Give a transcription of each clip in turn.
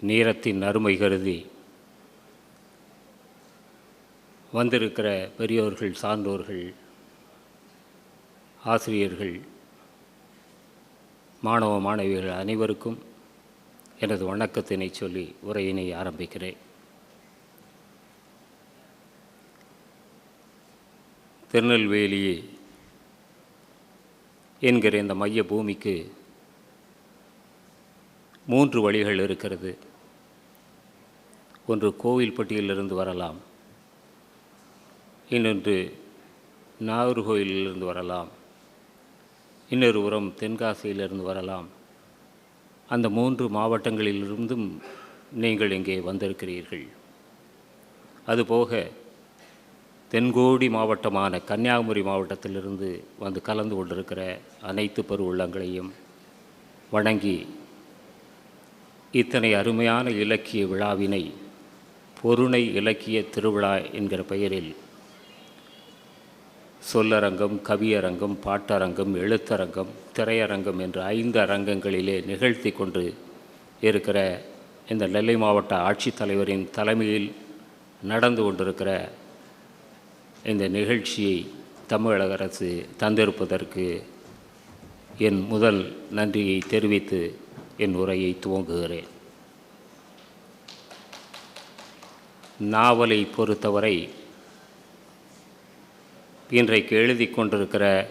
நேரத்தின் அருமை கருதி வந்திருக்கிற பெரியோர்கள் சான்றோர்கள் ஆசிரியர்கள் மாணவ மாணவிகள் அனைவருக்கும் எனது வணக்கத்தினை சொல்லி உரையினை ஆரம்பிக்கிறேன். திருநெல்வேலி என்கிற இந்த மைய பூமிக்கு மூன்று வழிகள் இருக்கிறது. ஒன்று கோவில்பட்டியிலிருந்து வரலாம். இன்னொன்று நாகர்கோயிலிருந்து வரலாம். இன்னொரு உரம் தென்காசியிலிருந்து வரலாம். அந்த மூன்று மாவட்டங்களிலிருந்தும் நீங்கள் இங்கே வந்திருக்கிறீர்கள். அதுபோக தென்கோடி மாவட்டமான கன்னியாகுமரி மாவட்டத்திலிருந்து வந்து கலந்து கொண்டிருக்கிற அனைத்து பெரு உள்ளங்களையும் வணங்கி இத்தனை அருமையான இலக்கிய விழாவினை பொருணை இலக்கிய திருவிழா என்கிற பெயரில் சொல்லரங்கம் கவியரங்கம் பாட்டரங்கம் எழுத்தரங்கம் திரையரங்கம் என்ற ஐந்து அரங்கங்களிலே நிகழ்த்தி கொண்டு இருக்கிற இந்த நெல்லை மாவட்ட ஆட்சித்தலைவரின் தலைமையில் நடந்து கொண்டிருக்கிற இந்த நிகழ்ச்சியை தமிழக அரசு தந்திருப்பதற்கு என் முதல் நன்றியை தெரிவித்து என் உரையை துவங்குகிறேன். நாவலை பொறுத்தவரை இன்றைக்கு எழுதி கொண்டிருக்கிற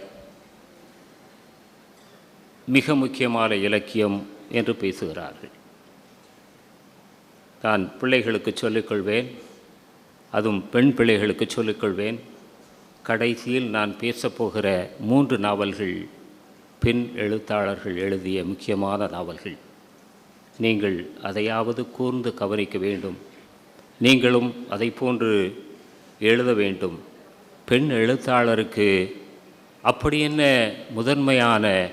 மிக முக்கியமான இலக்கியம் என்று பேசுகிறார்கள். நான் பிள்ளைகளுக்கு சொல்லிக்கொள்வேன் அதுவும் பெண் பிள்ளைகளுக்கு சொல்லிக்கொள்வேன் கடைசியில் நான் பேசப்போகிற மூன்று நாவல்கள் பெண் எழுத்தாளர்கள் எழுதிய முக்கியமான நாவல்கள். நீங்கள் அதையாவது கூர்ந்து கவனிக்க வேண்டும். நீங்களும் அதை போன்று எழுத வேண்டும். பெண் எழுத்தாளருக்கு அப்படி என்ன முதன்மையான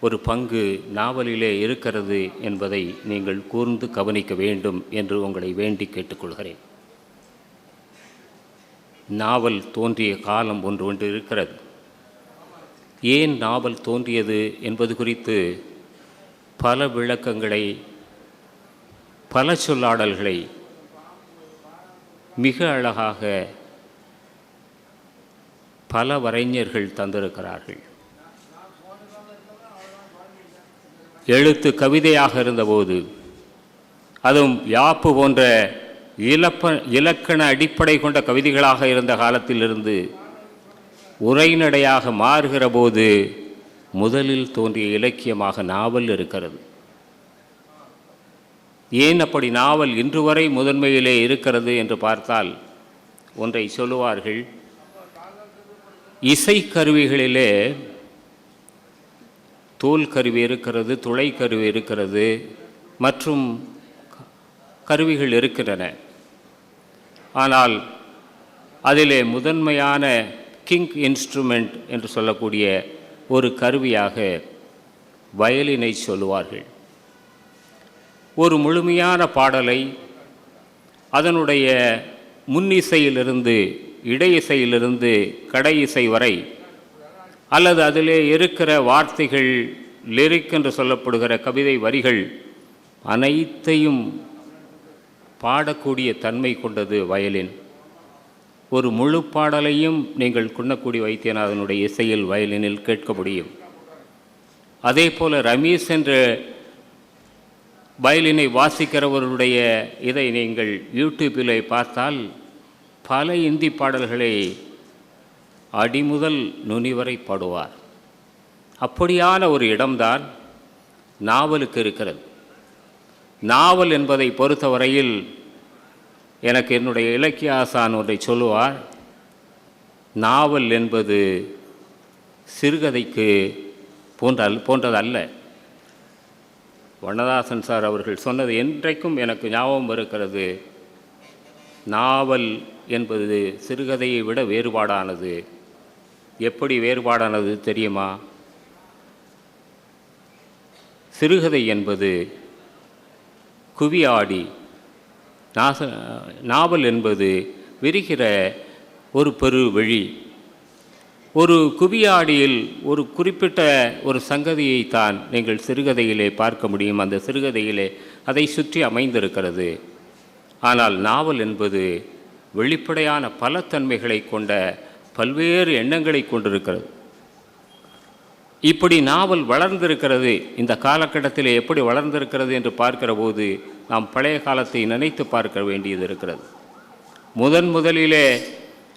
ஒரு பங்கு நாவலிலே இருக்கிறது என்பதை நீங்கள் கூர்ந்து கவனிக்க வேண்டும் என்று உங்களை வேண்டி கேட்டுக்கொள்கிறேன். நாவல் தோன்றிய காலம் ஒன்று ஒன்று இருக்கிறது. ஏன் நாவல் தோன்றியது என்பது குறித்து பல விளக்கங்களை பல சொல்லாடல்களை மிக அழகாக பல வரைஞர்கள் தந்திருக்கிறார்கள். எழுத்து கவிதையாக இருந்தபோது அதுவும் யாப்பு போன்ற இலப்ப இலக்கண அடிப்படை கொண்ட கவிதைகளாக இருந்த காலத்திலிருந்து உரைநடையாக மாறுகிற போது முதலில் தோன்றிய இலக்கியமாக நாவல் இருக்கிறது. ஏன் அப்படி நாவல் இன்று வரை முதன்மையிலே இருக்கிறது என்று பார்த்தால் ஒன்றை சொல்லுவார்கள் இசைக்கருவிகளிலே தோல் கருவி இருக்கிறது துளை கருவி இருக்கிறது மற்றும் கருவிகள் இருக்கின்றன. ஆனால் அதிலே முதன்மையான கிங் இன்ஸ்ட்ருமெண்ட் என்று சொல்லக்கூடிய ஒரு கருவியாக வயலினை சொல்லுவார்கள். ஒரு முழுமையான பாடலை அதனுடைய முன்னிசையிலிருந்து இடையிசையிலிருந்து கடை இசை வரை அல்லது அதிலே இருக்கிற வார்த்தைகள் லிரிக் என்று சொல்லப்படுகிற கவிதை வரிகள் அனைத்தையும் பாடக்கூடிய தன்மை கொண்டது வயலின். ஒரு முழு பாடலையும் நீங்கள் குன்னக்குடி வைத்தியநாதனுடைய இசையில் வயலினில் கேட்க முடியும். அதே போல் ரமேஷ் என்ற வயலினை வாசிக்கிறவருடைய இதை நீங்கள் யூடியூப்பில் பார்த்தால் பல இந்தி பாடல்களை அடிமுதல் நுனி வரை பாடுவார். அப்படியான ஒரு இடம்தான் நாவலுக்கு இருக்கிறது. நாவல் என்பதை பொறுத்தவரையில் எனக்கு என்னுடைய இலக்கிய ஆசான் ஒன்றை சொல்லுவார் நாவல் என்பது சிறுகதைக்கு போன்ற போன்றது அல்ல வண்ணதாசன் சார் அவர்கள் சொன்னது என்றைக்கும் எனக்கு ஞாபகம் இருக்கிறது. நாவல் என்பது சிறுகதையை விட வேறுபாடானது. எப்படி வேறுபாடானது தெரியுமா? சிறுகதை என்பது குவியாடி நாச நாவல் என்பது விரிகிற ஒரு பெரு வெளி ஒரு குவியாடியில் ஒரு குறிப்பிட்ட ஒரு சங்கதியை தான் நீங்கள் சிறுகதையிலே பார்க்க முடியும். அந்த சிறுகதையிலே அதை சுற்றி அமைந்திருக்கிறது. ஆனால் நாவல் என்பது வெளிப்படையான பல தன்மைகளை கொண்ட பல்வேறு எண்ணங்களை கொண்டிருக்கிறது. இப்படி நாவல் வளர்ந்திருக்கிறது இந்த காலகட்டத்தில் எப்படி வளர்ந்திருக்கிறது என்று பார்க்கிற போது நாம் பழைய காலத்தை நினைத்து பார்க்க வேண்டியது இருக்கிறது. முதன் முதலிலே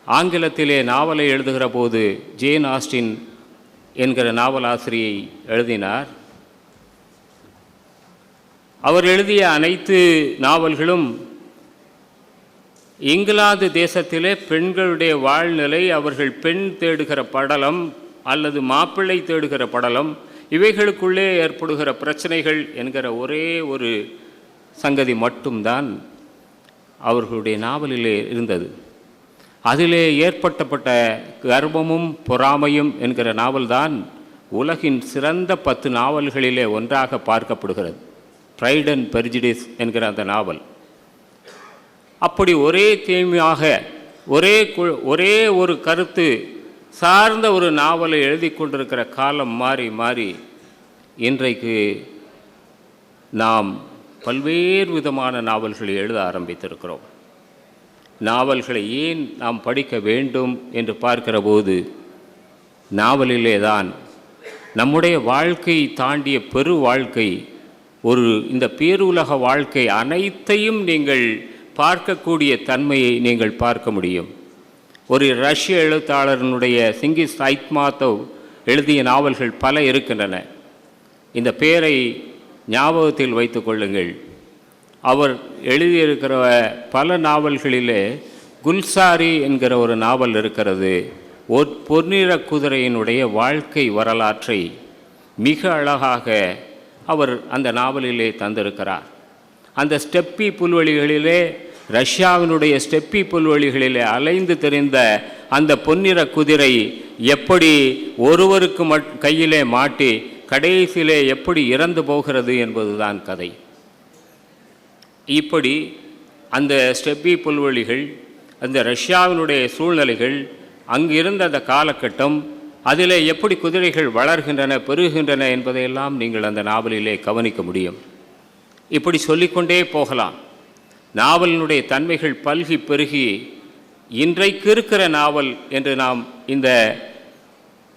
ஆங்கிலத்திலே நாவலை எழுதுகிற போது ஜேன் ஆஸ்டின் என்கிற நாவலாசிரியை எழுதினார். அவர் எழுதிய அனைத்து நாவல்களும் இங்கிலாந்து தேசத்திலே பெண்களுடைய வாழ்நிலை அவர்கள் பெண் தேடுகிற படலம் அல்லது மாப்பிள்ளை தேடுகிற படலம் இவைகளுக்குள்ளே ஏற்படுகிற பிரச்சனைகள் என்கிற ஒரே ஒரு சங்கதி மட்டும்தான் அவர்களுடைய நாவலிலே இருந்தது. அதிலே ஏற்பட்டப்பட்ட கர்வமும் பொறாமையும் என்கிற நாவல்தான் உலகின் சிறந்த பத்து நாவல்களிலே ஒன்றாக பார்க்கப்படுகிறது. ப்ரைட் அண்ட் பெர்ஜிடிஸ் என்கிற அந்த நாவல். அப்படி ஒரே தீமையாக ஒரே ஒரே ஒரு கருத்து சார்ந்த ஒரு நாவலை எழுதி கொண்டிருக்கிற காலம் மாறி மாறி இன்றைக்கு நாம் பல்வேறு விதமான நாவல்களை எழுத ஆரம்பித்திருக்கிறோம். நாவல்களை ஏன் நாம் படிக்க வேண்டும் என்று பார்க்கிற போது நாவலிலே தான் நம்முடைய வாழ்க்கை தாண்டிய பெரு வாழ்க்கை ஒரு இந்த பேருலக வாழ்க்கை அனைத்தையும் நீங்கள் பார்க்கக்கூடிய தன்மையை நீங்கள் பார்க்க முடியும். ஒரு ரஷ்ய எழுத்தாளரினுடைய சிங்கிஸ் ஐத்மாத்தவ் எழுதிய நாவல்கள் பல இருக்கின்றன. இந்த பெயரை ஞாபகத்தில் வைத்து கொள்ளுங்கள். அவர் எழுதியிருக்கிற பல நாவல்களிலே குல்சாரி என்கிற ஒரு நாவல் இருக்கிறது. ஒரு பொன்னிற குதிரையினுடைய வாழ்க்கை வரலாற்றை மிக அழகாக அவர் அந்த நாவலிலே தந்திருக்கிறார். அந்த ஸ்டெப்பி புல்வெளிகளிலே ரஷ்யாவினுடைய ஸ்டெப்பி புல்வெளிகளிலே அலைந்து தெரிந்த அந்த பொன்னிற குதிரை எப்படி ஒருவருக்கு மட் கையிலே மாட்டி கடைசியிலே எப்படி இறந்து போகிறது என்பதுதான் கதை. இப்படி அந்த ஸ்டெப்பி புல்வெளிகள் அந்த ரஷ்யாவினுடைய சூழ்நிலைகள் அங்கிருந்த அந்த காலகட்டம் அதிலே எப்படி குதிரைகள் வளர்கின்றன பெருகின்றன என்பதையெல்லாம் நீங்கள் அந்த நாவலிலே கவனிக்க முடியும். இப்படி சொல்லிக்கொண்டே போகலாம். நாவலினுடைய தன்மைகள் பல்கி பெருகி இன்றைக்கு இருக்கிற நாவல் என்று நாம் இந்த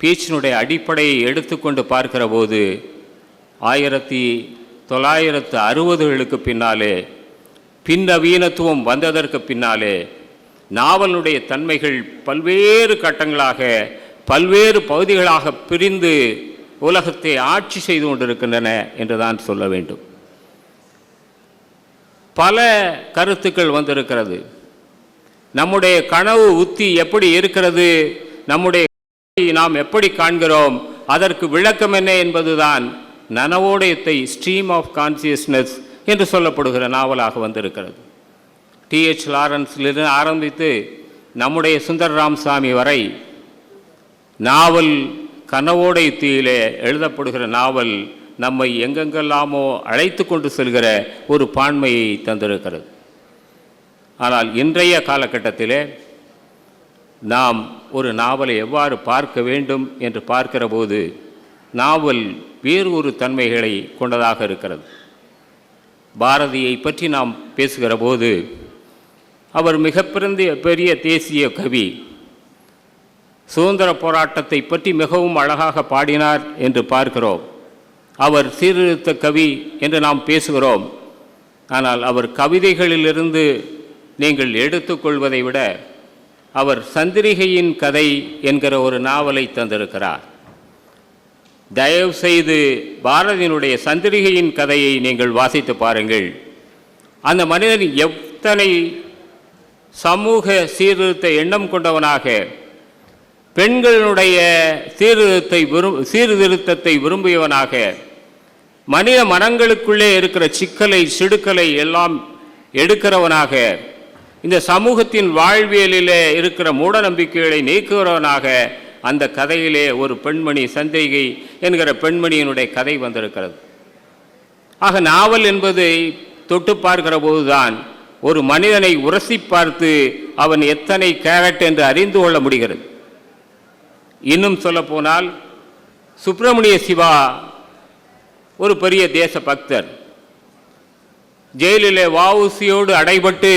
பேச்சினுடைய அடிப்படையை எடுத்துக்கொண்டு பார்க்கிற போது ஆயிரத்தி தொள்ளாயிரத்து அறுபதுகளுக்கு பின்னாலே பின்னவீனத்துவம் வந்ததற்கு பின்னாலே நாவலுடைய தன்மைகள் பல்வேறு கட்டங்களாக பல்வேறு பகுதிகளாக பிரிந்து உலகத்தை ஆட்சி செய்து கொண்டிருக்கின்றன என்று தான் சொல்ல வேண்டும். பல கருத்துக்கள் வந்திருக்கிறது. நம்முடைய கனவு உத்தி எப்படி இருக்கிறது? நம்முடைய நாம் எப்படி காண்கிறோம்? அதற்கு விளக்கம் என்ன என்பதுதான் நனவோடயத்தை ஸ்ட்ரீம் ஆஃப் கான்சியஸ்னஸ் என்று சொல்லப்படுகிற நாவலாக வந்திருக்கிறது. டிஹெச் லாரன்ஸிலிருந்து ஆரம்பித்து நம்முடைய சுந்தர் ராம்சாமி வரை நாவல் கனவோடையத்திலே எழுதப்படுகிற நாவல் நம்மை எங்கெங்கெல்லாமோ அழைத்து கொண்டு செல்கிற ஒரு பான்மையை தந்திருக்கிறது. ஆனால் இன்றைய காலகட்டத்திலே நாம் ஒரு நாவலை எவ்வாறு பார்க்க வேண்டும் என்று பார்க்கிற போது நாவல் வேறு ஒரு தன்மைகளை கொண்டதாக இருக்கிறது. பாரதியை பற்றி நாம் பேசுகிற போது அவர் மிகப்பிறந்த பெரிய தேசிய கவி சுதந்திர போராட்டத்தை பற்றி மிகவும் அழகாக பாடினார் என்று பார்க்கிறோம். அவர் சீர்திருத்த கவி என்று நாம் பேசுகிறோம். ஆனால் அவர் கவிதைகளிலிருந்து நீங்கள் எடுத்துக்கொள்வதை விட அவர் சந்திரிகையின் கதை என்கிற ஒரு நாவலை தந்திருக்கிறார். தயவு செய்து பாரதியினுடைய சந்திரிகையின் கதையை நீங்கள் வாசித்து பாருங்கள். அந்த மனிதன் எத்தனை சமூக சீர்திருத்த எண்ணம் கொண்டவனாக பெண்களுடைய சீர்திருத்தத்தை விரும் சீர்திருத்தத்தை விரும்பியவனாக மனித மனங்களுக்குள்ளே இருக்கிற சிக்கலை சிடுக்கலை எல்லாம் எடுக்கிறவனாக இந்த சமூகத்தின் வாழ்வியலிலே இருக்கிற மூட நம்பிக்கைகளை நீக்குகிறவனாக அந்த கதையிலே ஒரு பெண்மணி சந்தேகை என்கிற பெண்மணியினுடைய கதை வந்திருக்கிறது. ஆக நாவல் என்பதை தொட்டு பார்க்கிற போதுதான் ஒரு மனிதனை உரசி பார்த்து அவன் எத்தனை கேரட் என்று அறிந்து கொள்ள முடிகிறது. இன்னும் சொல்லப்போனால் சுப்பிரமணிய சிவா ஒரு பெரிய தேச பக்தர். ஜெயிலிலே வஉசியோடு அடைபட்டு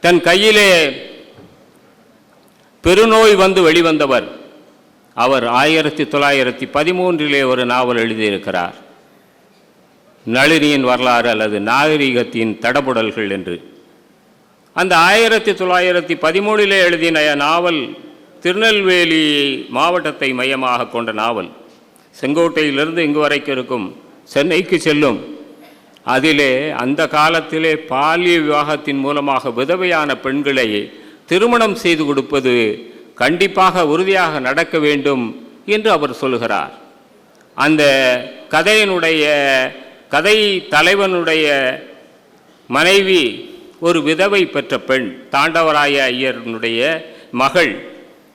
தன் கையிலே பெருநோய் வந்து வெளிவந்தவர். அவர் ஆயிரத்தி தொள்ளாயிரத்தி பதிமூன்றிலே ஒரு நாவல் எழுதியிருக்கிறார். நளினியின் வரலாறு அல்லது நாகரிகத்தின் தடபுடல்கள் என்று. அந்த ஆயிரத்தி தொள்ளாயிரத்தி பதிமூணிலே எழுதின நாவல் திருநெல்வேலி மாவட்டத்தை மையமாக கொண்ட நாவல் செங்கோட்டையிலிருந்து இங்கு வரைக்கும் இருக்கும் சென்னைக்கு செல்லும். அதிலே அந்த காலத்திலே பாலிய விவாகத்தின் மூலமாக விதவையான பெண்களை திருமணம் செய்து கொடுப்பது கண்டிப்பாக உறுதியாக நடக்க வேண்டும் என்று அவர் சொல்கிறார் அந்த கதையினுடைய கதை தலைவனுடைய மனைவி ஒரு விதவை பெற்ற பெண் தாண்டவராய ஐயருடைய மகள்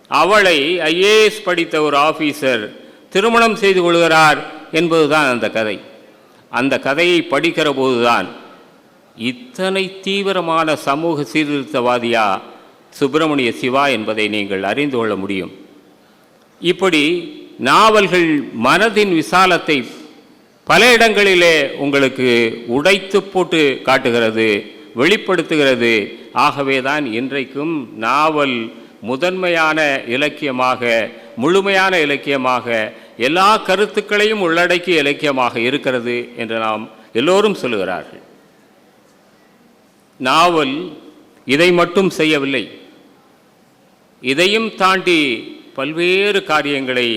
அவளை ஐஏஎஸ் படித்த ஒரு ஆஃபீஸர் திருமணம் செய்து கொள்கிறார் என்பதுதான் அந்த கதை. அந்த கதையை படிக்கிற போதுதான் இத்தனை தீவிரமான சமூக சீர்திருத்தவாதியா சுப்பிரமணிய சிவா என்பதை நீங்கள் அறிந்து கொள்ள முடியும். இப்படி நாவல்கள் மனதின் விசாலத்தை பல இடங்களிலே உங்களுக்கு உடைத்து போட்டு காட்டுகிறது வெளிப்படுத்துகிறது. ஆகவே தான் இன்றைக்கும் நாவல் முதன்மையான இலக்கியமாக முழுமையான இலக்கியமாக எல்லா கருத்துக்களையும் உள்ளடக்கிய இலக்கியமாக இருக்கிறது என்று நாம் எல்லோரும் சொல்லுகிறார்கள். நாவல் இதை மட்டும் செய்யவில்லை. இதையும் தாண்டி பல்வேறு காரியங்களை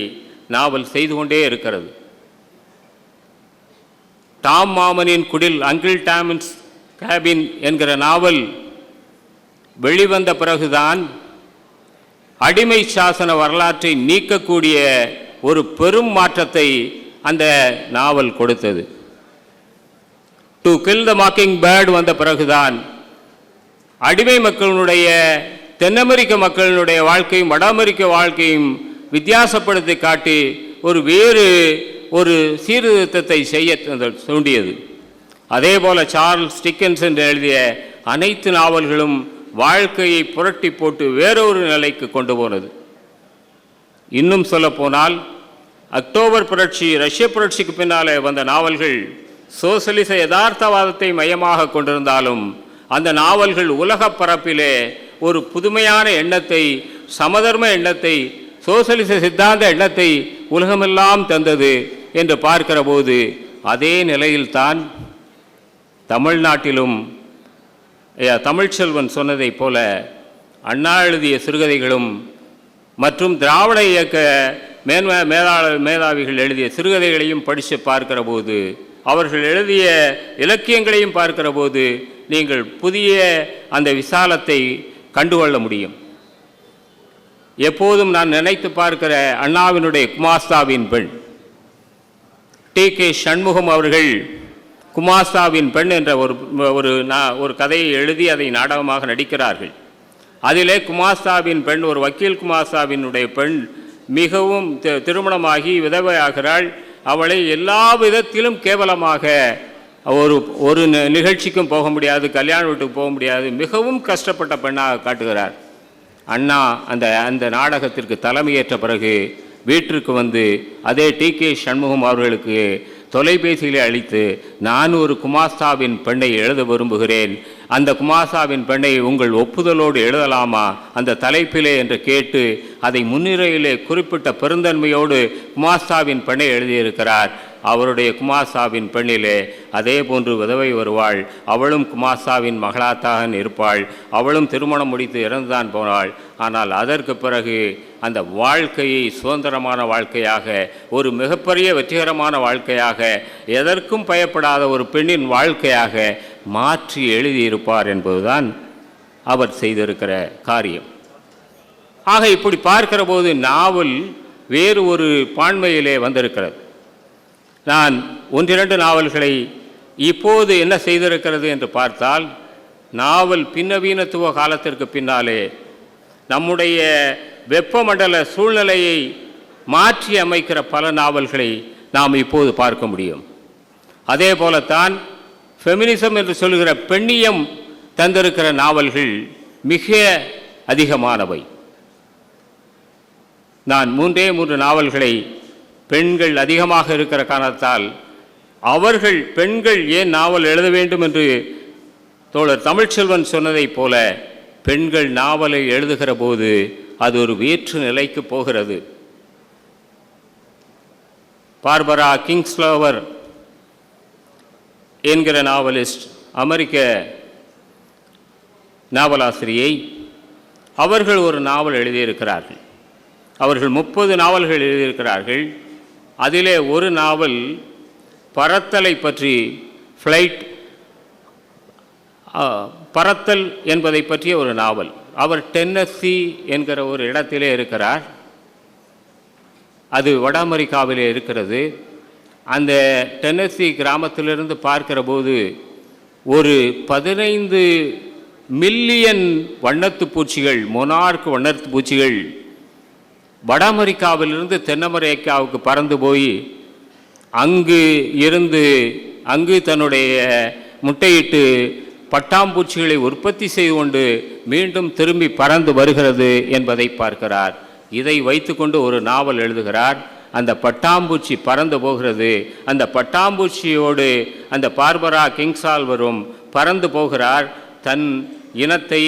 நாவல் செய்து கொண்டே இருக்கிறது. டாம் மாமனின் குடில் அங்கிள் டாமின்ஸ் கேபின் என்கிற நாவல் வெளிவந்த பிறகுதான் அடிமை சாசன வரலாற்றை நீக்கக்கூடிய ஒரு பெரும் மாற்றத்தை அந்த நாவல் கொடுத்தது. To kill the mockingbird வந்த பிறகுதான் அடிமை மக்களினுடைய தென் அமெரிக்க மக்களினுடைய வாழ்க்கையும் வட அமெரிக்க வாழ்க்கையும் வித்தியாசப்படுத்தி காட்டி ஒரு வேறு ஒரு சீர்திருத்தத்தை செய்ய தூண்டியது. அதே போல சார்ல்ஸ் டிக்கன்ஸ் என்று எழுதிய அனைத்து நாவல்களும் வாழ்க்கையை புரட்டி போட்டு வேறொரு நிலைக்கு கொண்டு போனது. இன்னும் சொல்லப்போனால் அக்டோபர் புரட்சி ரஷ்ய புரட்சிக்கு பின்னாலே வந்த நாவல்கள் சோசலிச யதார்த்தவாதத்தை மையமாக கொண்டிருந்தாலும் அந்த நாவல்கள் உலக பரப்பிலே ஒரு புதுமையான எண்ணத்தை சமதர்ம எண்ணத்தை சோசலிச சித்தாந்த எண்ணத்தை உலகமெல்லாம் தந்தது என்று பார்க்கிற போது அதே நிலையில்தான் தமிழ்நாட்டிலும் தமிழ்ச்செல்வன் சொன்னதைப் போல அண்ணா எழுதிய சிறுகதைகளும் மற்றும் திராவிட இயக்க மேன்ம மேலாளர் மேதாவிகள் எழுதிய சிறுகதைகளையும் படித்து பார்க்கிற போது அவர்கள் எழுதிய இலக்கியங்களையும் பார்க்கிற போது நீங்கள் புதிய அந்த விசாலத்தை கண்டுகொள்ள முடியும். எப்போதும் நான் நினைத்து பார்க்கிற அண்ணாவினுடைய குமாஸ்தாவின் பெண் டி கே சண்முகம் அவர்கள் குமாஸ்தாவின் பெண் என்ற ஒரு ஒரு நா- ஒரு கதையை எழுதி அதை நாடகமாக நடிக்கிறார்கள். அதிலே குமாஸ்தாவின் பெண் ஒரு வக்கீல் குமாஸ்தாவினுடைய பெண் மிகவும் திருமணமாகி விதவையாகிறாள். அவளை எல்லா விதத்திலும் கேவலமாக ஒரு ஒரு நிகழ்ச்சிக்கும் போக முடியாது கல்யாண வீட்டுக்கு போக முடியாது மிகவும் கஷ்டப்பட்ட பெண்ணாக காட்டுகிறார். அண்ணா அந்த அந்த நாடகத்திற்கு தலைமையேற்ற பிறகு வீட்டிற்கு வந்து அதே டி கே சண்முகம் அவர்களுக்கு தொலைபேசியிலே அழித்து நான் ஒரு குமாஸ்தாவின் பெண்ணை எழுத விரும்புகிறேன். அந்த குமாஸ்தாவின் பெண்ணை உங்கள் ஒப்புதலோடு எழுதலாமா? அந்த தலைப்பிலே என்று கேட்டு அதை முன்னிறையிலே குறிப்பிட்ட பெருந்தன்மையோடு குமாஸ்தாவின் பெண்ணை எழுதியிருக்கிறார். அவருடைய குமாசாவின் பெண்ணிலே அதே போன்று விதவை வருவாள். அவளும் குமாசாவின் மகளாத்தான் இருப்பாள். அவளும் திருமணம் முடித்து இறந்துதான் போனாள். ஆனால் அதற்கு பிறகு அந்த வாழ்க்கையை சுதந்திரமான வாழ்க்கையாக ஒரு மிகப்பெரிய வெற்றிகரமான வாழ்க்கையாக எதற்கும் பயப்படாத ஒரு பெண்ணின் வாழ்க்கையாக மாற்றி எழுதியிருப்பார் என்பதுதான் அவர் செய்திருக்கிற காரியம். ஆக இப்படி பார்க்கிற போது நாவல் வேறு ஒரு பான்மையிலே வந்திருக்கிறது. நான் ஒன்றிரண்டு நாவல்களை இப்போது என்ன செய்திருக்கிறது என்று பார்த்தால் நாவல் பின்னவீனத்துவ காலத்திற்கு பின்னாலே நம்முடைய வெப்பமண்டல சூழ்நிலையை மாற்றி அமைக்கிற பல நாவல்களை நாம் இப்போது பார்க்க முடியும். அதே போலத்தான் ஃபெமினிசம் என்று சொல்கிற பெண்ணியம் தந்திருக்கிற நாவல்கள் மிக அதிகமானவை. நான் மூன்றே மூன்று நாவல்களை பெண்கள் அதிகமாக இருக்கிற காரணத்தால் அவர்கள் பெண்கள் ஏன் நாவல் எழுத வேண்டும் என்று தோழர் தமிழ்ச்செல்வன் சொன்னதைப் போல பெண்கள் நாவலை எழுதுகிற போது அது ஒரு வேற்று நிலைக்கு போகிறது. பார்பரா கிங்ஸ்லோவர் என்கிற நாவலிஸ்ட் அமெரிக்க நாவலாசிரியை அவர்கள் ஒரு நாவல் எழுதியிருக்கிறார்கள். அவர்கள் முப்பது நாவல்கள் எழுதியிருக்கிறார்கள். அதிலே ஒரு நாவல் பறத்தலை பற்றி ஃப்ளைட் பறத்தல் என்பதை பற்றிய ஒரு நாவல். அவர் டென்னசி என்கிற ஒரு இடத்திலே இருக்கிறார். அது வட அமெரிக்காவிலே இருக்கிறது. அந்த டென்னசி கிராமத்திலிருந்து பார்க்கிற போது ஒரு பதினைந்து மில்லியன் வண்ணத்து பூச்சிகள் மொனார்க் வண்ணத்து பூச்சிகள் வட அமெரிக்காவிலிருந்து தென் அமெரிக்காவுக்கு பறந்து போய் அங்கு இருந்து அங்கு தன்னுடைய முட்டையிட்டு பட்டாம்பூச்சிகளை உற்பத்தி செய்து கொண்டு மீண்டும் திரும்பி பறந்து வருகிறது என்பதை பார்க்கிறார். இதை வைத்துக்கொண்டு ஒரு நாவல் எழுதுகிறார். அந்த பட்டாம்பூச்சி பறந்து போகிறது. அந்த பட்டாம்பூச்சியோடு அந்த பார்பரா கிங்ஸால்வரும் பறந்து போகிறார். தன் இனத்தை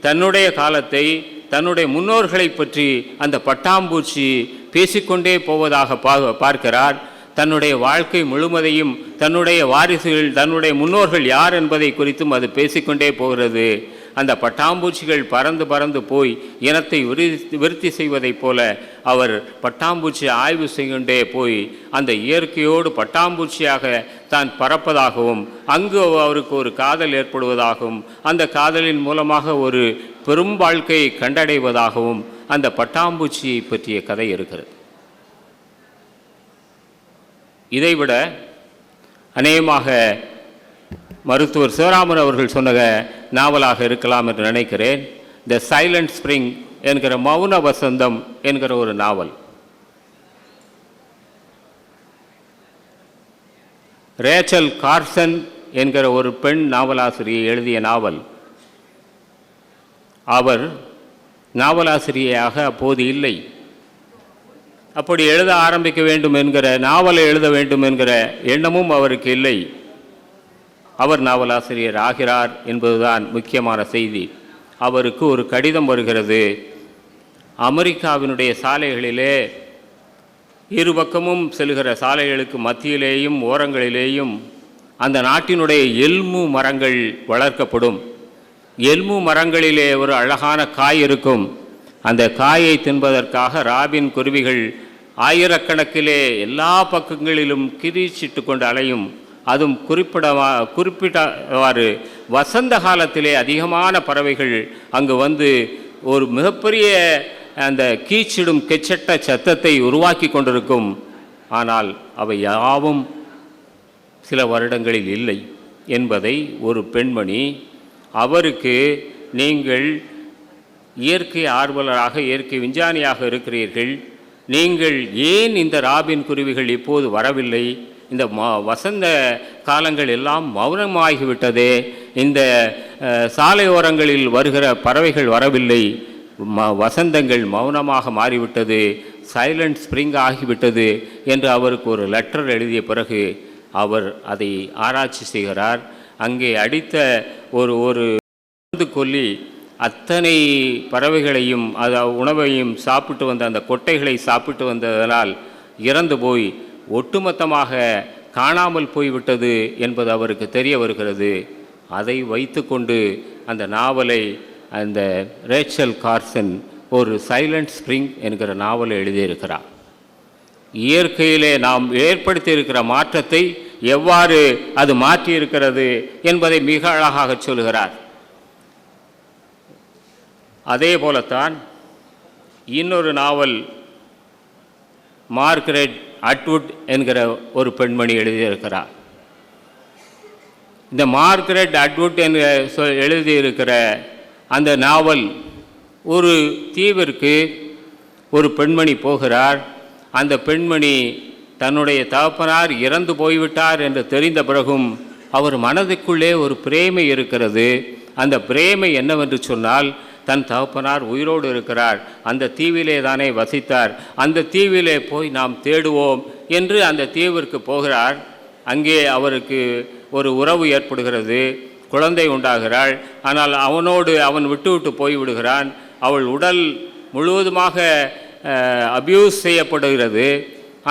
தன்னுடைய காலத்தை தன்னுடைய முன்னோர்களை பற்றி அந்த பட்டாம்பூச்சி பேசிக்கொண்டே போவதாக பா- பார்க்கிறார். தன்னுடைய வாழ்க்கை முழுவதையும் தன்னுடைய வாரிசுகள் தன்னுடைய முன்னோர்கள் யார் என்பதை குறித்தும் அது பேசிக்கொண்டே போகிறது. அந்த பட்டாம்பூச்சிகள் பறந்து பறந்து போய் இனத்தை விருத்தி விருத்தி செய்வதைப் போல அவர் பட்டாம்பூச்சி ஆய்வு செய்கின்றே போய் அந்த இயற்கையோடு பட்டாம்பூச்சியாக தான் பறப்பதாகவும் அங்கு அவருக்கு ஒரு காதல் ஏற்படுவதாகவும் அந்த காதலின் மூலமாக ஒரு பெரும் வாழ்க்கையை கண்டடைவதாகவும் அந்த பட்டாம்பூச்சியை பற்றிய கதை இருக்கிறது. இதைவிட அநேகமாக மருத்துவர் சிவராமன் அவர்கள் சொன்ன நாவலாக இருக்கலாம் என்று நினைக்கிறேன். த சைலண்ட் ஸ்ப்ரிங் என்கிற மௌன வசந்தம் என்கிற ஒரு நாவல். ரேச்சல் கார்சன் என்கிற ஒரு பெண் நாவலாசிரியை எழுதிய நாவல். அவர் நாவலாசிரியையாக அப்போது இல்லை. அப்படி எழுத ஆரம்பிக்க வேண்டும் என்கிற நாவலை எழுத வேண்டும் என்கிற எண்ணமும் அவருக்கு இல்லை. அவர் நாவலாசிரியர் ஆகிறார் என்பதுதான் முக்கியமான செய்தி. அவருக்கு ஒரு கடிதம் வருகிறது. அமெரிக்காவினுடைய சாலைகளிலே இருபக்கமும் செல்கிற சாலைகளுக்கு மத்தியிலேயும் ஓரங்களிலேயும் அந்த நாட்டினுடைய எல்மு மரங்கள் வளர்க்கப்படும். எல்மு மரங்களிலே ஒரு அழகான காய் இருக்கும். அந்த காயை தின்பதற்காக ராபின் குருவிகள் ஆயிரக்கணக்கிலே எல்லா பக்கங்களிலும் கிரீச்சிட்டு கொண்டு அலையும். அதுவும் குறிப்பிடவா குறிப்பிட்டவாறு வசந்த காலத்திலே அதிகமான பறவைகள் அங்கு வந்து ஒரு மிகப்பெரிய அந்த கீச்சிடும் கெச்சட்ட சத்தத்தை உருவாக்கி கொண்டிருக்கும். ஆனால் அவை யாவும் சில வருடங்களில் இல்லை என்பதை ஒரு பெண்மணி அவருக்கு நீங்கள் இயற்கை ஆர்வலராக இயற்கை விஞ்ஞானியாக இருக்கிறீர்கள். நீங்கள் ஏன் இந்த ராபின் குருவிகள் இப்போது வரவில்லை? இந்த ம வசந்த காலங்கள் எல்லாம் மௌனமாகிவிட்டதே. இந்த சாலையோரங்களில் வருகிற பறவைகள் வரவில்லை. ம வசந்தங்கள் மௌனமாக மாறிவிட்டது. சைலண்ட் ஸ்ப்ரிங் ஆகிவிட்டது என்று அவருக்கு ஒரு லெட்டர் எழுதிய பிறகு அவர் அதை ஆராய்ச்சி செய்கிறார். அங்கே அடித்த ஒரு ஒரு கொல்லி அத்தனை பறவைகளையும் அது உணவையும் சாப்பிட்டு வந்த அந்த கொட்டைகளை சாப்பிட்டு வந்ததனால் இறந்து போய் ஒட்டுமொத்தமாக காணாமல் போய்விட்டது என்பது அவருக்கு தெரிய வருகிறது. அதை வைத்துக்கொண்டு அந்த நாவலை அந்த ரேச்சல் கார்சன் ஒரு சைலண்ட் ஸ்ப்ரிங் என்கிற நாவலை எழுதியிருக்கிறார். இயற்கையிலே நாம் ஏற்படுத்தியிருக்கிற மாற்றத்தை எவ்வாறு அது மாற்றியிருக்கிறது என்பதை மிக அழகாக சொல்கிறார். அதே போலத்தான் இன்னொரு நாவல் மார்கரெட் அட்வுட் என்கிற ஒரு பெண்மணி எழுதியிருக்கிறார். இந்த மார்கரெட் அட்வுட் என்கிற சொ- எழுதியிருக்கிற அந்த நாவல் ஒரு தீவிற்கு ஒரு பெண்மணி போகிறார். அந்த பெண்மணி தன்னுடைய தகப்பனார் இறந்து போய்விட்டார் என்று தெரிந்த பிறகும் அவர் மனதுக்குள்ளே ஒரு பிரேமை இருக்கிறது. அந்த பிரேமை என்னவென்று சொன்னால் தன் தகப்பனார் உயிரோடு இருக்கிறார். அந்த தீவிலே தானே வசித்தார். அந்த தீவிலே போய் நாம் தேடுவோம் என்று அந்த தீவிற்கு போகிறார். அங்கே அவருக்கு ஒரு உறவு ஏற்படுகிறது. குழந்தை உண்டாகிறாள். ஆனால் அவனோடு அவன் விட்டுவிட்டு போய்விடுகிறான். போய் விடுகிறான் அவள் உடல் முழுவதுமாக அபியூஸ் செய்யப்படுகிறது.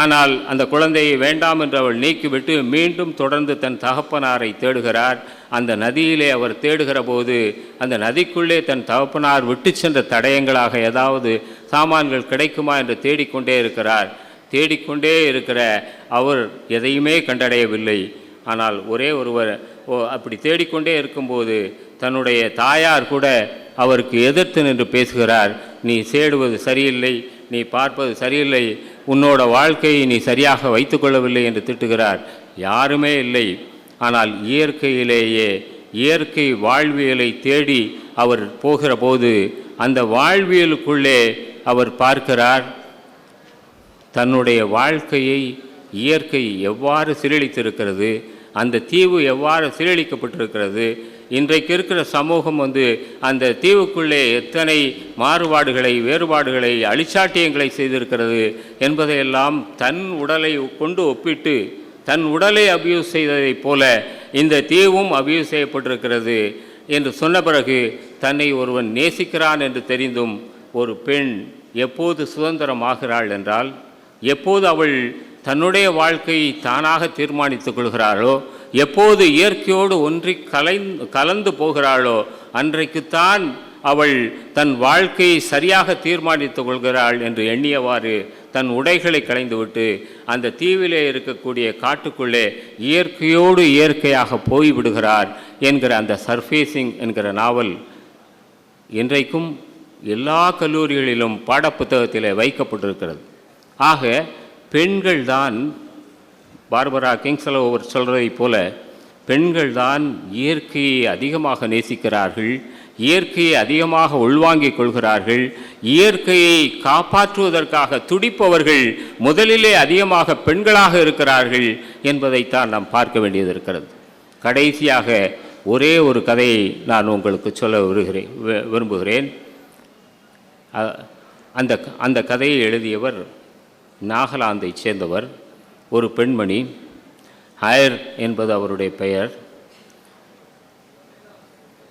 ஆனால் அந்த குழந்தையை வேண்டாம் என்று அவள் நீக்கிவிட்டு மீண்டும் தொடர்ந்து தன் தகப்பனாரை தேடுகிறார். அந்த நதியிலே அவர் தேடுகிற போது அந்த நதிக்குள்ளே தன் தகப்பனார் விட்டு சென்ற தடயங்களாக ஏதாவது சாமான்கள் கிடைக்குமா என்று தேடிக்கொண்டே இருக்கிறார். தேடிக்கொண்டே இருக்கிற அவர் எதையுமே கண்டடையவில்லை. ஆனால் ஒரே ஒருவர் ஓ அப்படி தேடிக்கொண்டே இருக்கும்போது தன்னுடைய தாயார் கூட அவருக்கு எதிர்த்து நின்று பேசுகிறார். நீ சேடுவது சரியில்லை. நீ பார்ப்பது சரியில்லை. உன்னோட வாழ்க்கையை நீ சரியாக வைத்துக்கொள்ளவில்லை என்று திட்டுகிறார். யாருமே இல்லை. ஆனால் இயற்கையிலேயே இயற்கை வாழ்வியலை தேடி அவர் போகிற போது அந்த வாழ்வியலுக்குள்ளே அவர் பார்க்கிறார். தன்னுடைய வாழ்க்கையை இயற்கை எவ்வாறு சீரழித்திருக்கிறது அந்த தீவு எவ்வாறு சீரழிக்கப்பட்டிருக்கிறது இன்றைக்கு இருக்கிற சமூகம் வந்து அந்த தீவுக்குள்ளே எத்தனை மாறுபாடுகளை வேறுபாடுகளை அழிச்சாட்டியங்களை செய்திருக்கிறது என்பதையெல்லாம் தன் உடலை கொண்டு ஒப்பிட்டு தன் உடலை அபியூஸ் செய்ததைப் போல இந்த தீவும் அபியூஸ் செய்யப்பட்டிருக்கிறது என்று சொன்ன பிறகு தன்னை ஒருவன் நேசிக்கிறான் என்று தெரிந்தும் ஒரு பெண் எப்போது சுதந்திரமாகிறாள் என்றால் எப்போது அவள் தன்னுடைய வாழ்க்கையை தானாக தீர்மானித்துக் கொள்கிறாளோ எப்போது இயற்கையோடு ஒன்றி கலைந்து கலந்து போகிறாளோ அன்றைக்குத்தான் அவள் தன் வாழ்க்கையை சரியாக தீர்மானித்துக் கொள்கிறாள் என்று எண்ணியவாறு தன் உடைகளை களைந்துவிட்டு அந்த தீவிலே இருக்கக்கூடிய காட்டுக்குள்ளே இயற்கையோடு இயற்கையாக போய்விடுகிறார் என்கிற அந்த சர்ஃபேசிங் என்கிற நாவல் இன்றைக்கும் எல்லா கல்லூரிகளிலும் பாடப்புத்தகத்தில் வைக்கப்பட்டிருக்கிறது. ஆக பெண்கள்தான் பார்பரா கிங்ஸ்லோ அவர் சொல்கிறதைப் போல பெண்கள்தான் இயற்கையை அதிகமாக நேசிக்கிறார்கள் இயற்கையை அதிகமாக உள்வாங்கிக் கொள்கிறார்கள் இயற்கையை காப்பாற்றுவதற்காக துடிப்பவர்கள் முதலிலே அதிகமாக பெண்களாக இருக்கிறார்கள் என்பதைத்தான் நாம் பார்க்க வேண்டியது இருக்கிறது. கடைசியாக ஒரே ஒரு கதையை நான் உங்களுக்கு சொல்ல விருகிறேன் வி- விரும்புகிறேன். அந்த அந்த கதையை எழுதியவர் நாகலாந்தை சேர்ந்தவர். ஒரு பெண்மணி ஹயர் என்பது அவருடைய பெயர்.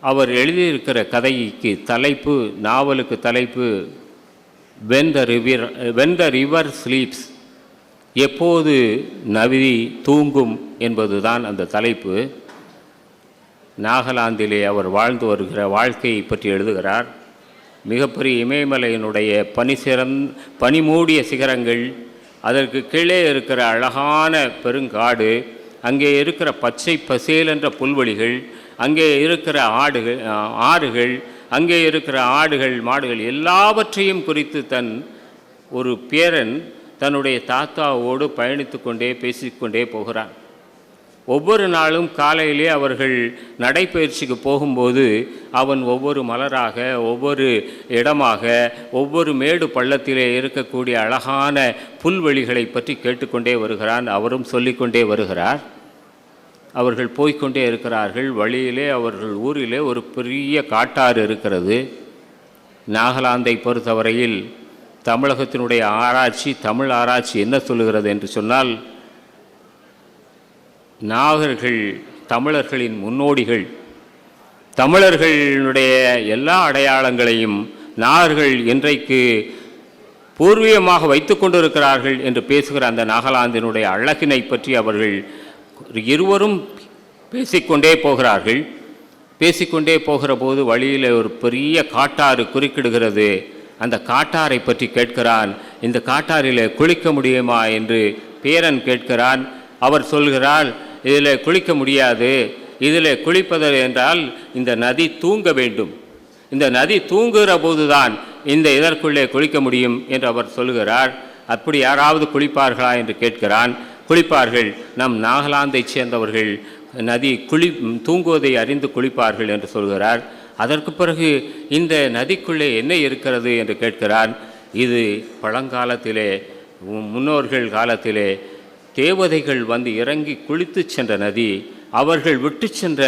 அவர் எழுதியிருக்கிற கதைக்கு தலைப்பு நாவலுக்கு தலைப்பு when the river when the river sleeps எப்போது நதி தூங்கும் என்பதுதான் அந்த தலைப்பு. நாகாலாந்திலே அவர் வாழ்ந்து வருகிற வாழ்க்கையை பற்றி எழுதுகிறார். மிகப்பெரிய இமயமலையினுடைய பனி சிறந் பனிமூடிய சிகரங்கள் அதற்கு கீழே இருக்கிற அழகான பெருங்காடு அங்கே இருக்கிற பச்சை பசேல் என்ற புல்வெளிகள் அங்கே இருக்கிற ஆடுகள் ஆறுகள் அங்கே இருக்கிற ஆடுகள் மாடுகள் எல்லாவற்றையும் குறித்து தன் ஒரு பேரன் தன்னுடைய தாத்தாவோடு பயணித்து கொண்டே பேசிக்கொண்டே போகிறான். ஒவ்வொரு நாளும் காலையிலே அவர்கள் நடைப்பயிற்சிக்கு போகும்போது அவன் ஒவ்வொரு மலராக ஒவ்வொரு இடமாக ஒவ்வொரு மேடு பள்ளத்திலே இருக்கக்கூடிய அழகான புல்வெளிகளை பற்றி கேட்டுக்கொண்டே வருகிறான். அவரும் சொல்லிக்கொண்டே வருகிறார். அவர்கள் போய்க்கொண்டே இருக்கிறார்கள். வழியிலே அவர்கள் ஊரிலே ஒரு பெரிய காட்டாறு இருக்கிறது. நாகாலாந்தை பொறுத்தவரையில் தமிழகத்தினுடைய ஆராய்ச்சி தமிழ் ஆராய்ச்சி என்ன சொல்லுகிறது என்று சொன்னால் நாகர்கள் தமிழர்களின் முன்னோடிகள். தமிழர்களுடைய எல்லா அடையாளங்களையும் நாகர்கள் இன்றைக்கு பூர்வீகமாக வைத்து கொண்டிருக்கிறார்கள் என்று பேசுகிற அந்த நாகாலாந்தினுடைய அழகினை பற்றி அவர்கள் இருவரும் பேசிக்கொண்டே போகிறார்கள். பேசிக்கொண்டே போகிற போது வழியில் ஒரு பெரிய காட்டாறு குறுக்கிடுகிறது. அந்த காட்டாரை பற்றி கேட்கிறான். இந்த காட்டாறில் குளிக்க முடியுமா என்று பேரன் கேட்கிறான். அவர் சொல்கிறார் இதில் குளிக்க முடியாது. இதில் குளிப்பது என்றால் இந்த நதி தூங்க வேண்டும். இந்த நதி தூங்குகிற போதுதான் இந்த இதற்குள்ளே குளிக்க முடியும் என்று அவர் சொல்கிறார் அப்படி யாராவது குளிப்பார்களா என்று கேட்கிறான். குளிப்பார்கள் நம் நாகாலாந்தைச் சேர்ந்தவர்கள். நதி குளி தூங்குவதை அறிந்து குளிப்பார்கள் என்று சொல்கிறார். அதற்கு பிறகு இந்த நதிக்குள்ளே என்ன இருக்கிறது என்று கேட்கிறான். இது பழங்காலத்திலே முன்னோர்கள் காலத்திலே தேவதைகள் வந்து இறங்கி குளித்து சென்ற நதி அவர்கள் விட்டு சென்ற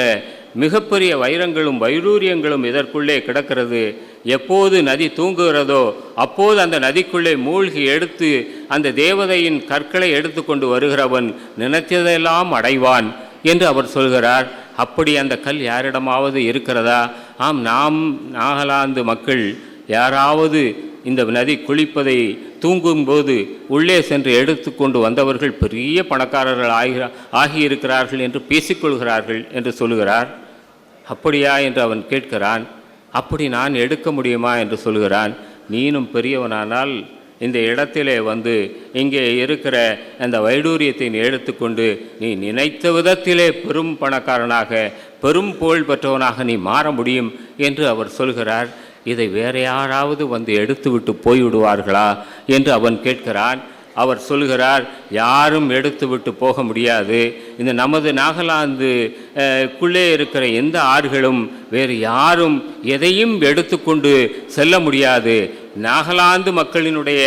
மிகப்பெரிய வைரங்களும் வைரூரியங்களும் இதற்குள்ளே கிடக்கிறது. எப்போது நதி தூங்குகிறதோ அப்போது அந்த நதிக்குள்ளே மூழ்கி எடுத்து அந்த தேவதையின் கற்களை எடுத்துக்கொண்டு வருகிறவன் நினைத்ததெல்லாம் அடைவான் என்று அவர் சொல்கிறார். அப்படி அந்த கல் யாரிடமாவது இருக்கிறதா? ஆம் நாம் நாகாலாந்து மக்கள் யாராவது இந்த நதி குளிப்பதை தூங்கும்போது உள்ளே சென்று எடுத்துக்கொண்டு வந்தவர்கள் பெரிய பணக்காரர்கள் ஆகி ஆகியிருக்கிறார்கள் என்று பேசிக்கொள்கிறார்கள் என்று சொல்லுகிறார். அப்படியா? என்று அவன் கேட்கிறான். அப்படி நான் எடுக்க முடியுமா? என்று சொல்கிறான் நீனும் பெரியவனானால் இந்த இடத்திலே வந்து இங்கே இருக்கிற அந்த வைடூரியத்தை நீ எடுத்துக்கொண்டு நீ நினைத்த விதத்திலே பெரும் பணக்காரனாக பெரும் புகழ் பெற்றவனாக நீ மாற முடியும் என்று அவர் சொல்கிறார். இதை வேற யாராவது வந்து எடுத்துவிட்டு போய்விடுவார்களா? என்று அவன் கேட்கிறான். அவர் சொல்கிறார் யாரும் எடுத்துவிட்டு போக முடியாது. இந்த நமது நாகாலாந்து குள்ளே இருக்கிற எந்த ஆறுகளும் வேறு யாரும் எதையும் எடுத்துக்கொண்டு செல்ல முடியாது. நாகலாந்து மக்களினுடைய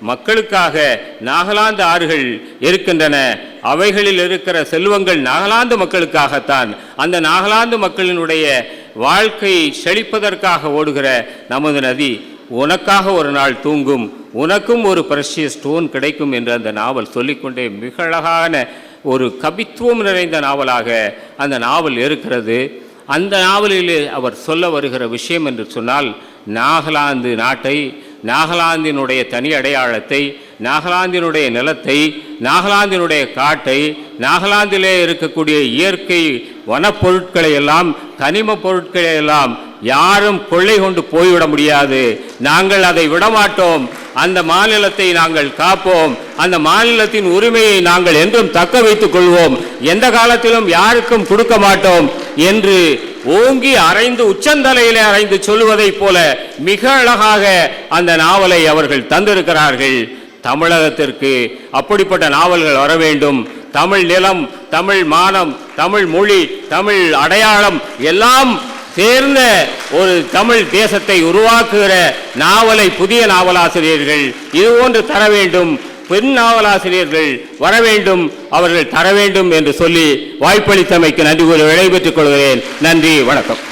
மக்களுக்காக நாகலாந்து ஆறுகள் இருக்கின்றன. அவைகளில் இருக்கிற செல்வங்கள் நாகாலாந்து மக்களுக்காகத்தான். அந்த நாகலாந்து மக்களினுடைய வாழ்க்கையை செழிப்பதற்காக ஓடுகிற நமது நதி உனக்காக ஒரு நாள் தூங்கும் உனக்கும் ஒரு பிரஷிய ஸ்டோன் கிடைக்கும் என்று அந்த நாவல் சொல்லிக்கொண்டே மிக அழகான ஒரு கவித்துவம் நிறைந்த நாவலாக அந்த நாவல் இருக்கிறது. அந்த நாவலிலே அவர் சொல்ல வருகிற விஷயம் என்று சொன்னால் நாகாலாந்து நாட்டை நாகாலாந்தினுடைய தனி அடையாளத்தை நாகாலாந்தினுடைய நிலத்தை நாகாலாந்தினுடைய காட்டை நாகாலாந்திலே இருக்கக்கூடிய இயற்கை வனப்பொருட்களை எல்லாம் கனிம பொருட்களை எல்லாம் யாரும் கொள்ளை கொண்டு போய்விட முடியாது. நாங்கள் அதை விடமாட்டோம். அந்த மாநிலத்தை நாங்கள் காப்போம். அந்த மாநிலத்தின் உரிமையை நாங்கள் என்றும் தக்க வைத்துக் கொள்வோம். எந்த காலத்திலும் யாருக்கும் கொடுக்க மாட்டோம் என்று ஓங்கி அரைந்து உச்சந்தலையிலே அரைந்து சொல்லுவதைப் போல மிக அழகாக அந்த நாவலை அவர்கள் தந்திருக்கிறார்கள். தமிழகத்திற்கு அப்படிப்பட்ட நாவல்கள் வர வேண்டும். தமிழ் நிலம் தமிழ் மானம் தமிழ் மொழி தமிழ் அடையாளம் எல்லாம் சேர்ந்த ஒரு தமிழ் தேசத்தை உருவாக்குகிற நாவலை புதிய நாவலாசிரியர்கள் இதுபோன்று தர வேண்டும். பெண் நாவலாசிரியர்கள் வர வேண்டும் அவர்கள் தர வேண்டும் என்று சொல்லி வாய்ப்பளித்தமைக்கு நன்றி கூறி விடைபெற்றுக் கொள்கிறேன். நன்றி வணக்கம்.